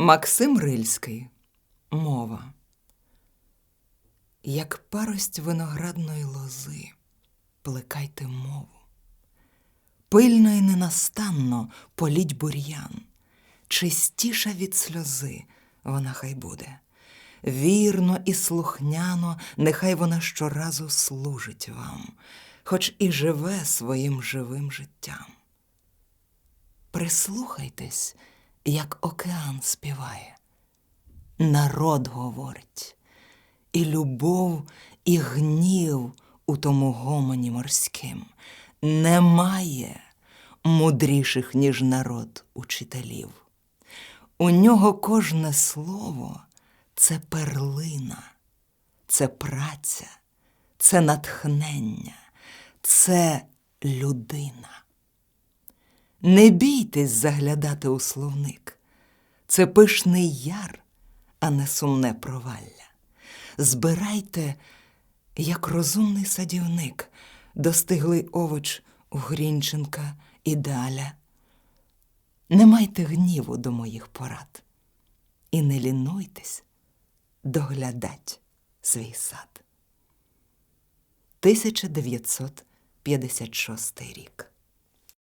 Максим Рильський. Мова. Як парость виноградної лози, плекайте мову. Пильно і ненастанно політь бур'ян, чистіша від сльози вона хай буде. Вірно і слухняно, нехай вона щоразу служить вам, хоч і живе своїм живим життям. Прислухайтесь, як океан співає, народ говорить, і любов, і гнів у тому гомоні морським. Немає мудріших, ніж народ учителів. У нього кожне слово це перлина, це праця, це натхнення, це людина. Не бійтесь заглядати у словник. Це пишний яр, а не сумне провалля. Збирайте, як розумний садівник, достиглий овоч у Грінченка і Даля. Не майте гніву до моїх порад і не лінуйтесь доглядать свій сад. 1956 рік.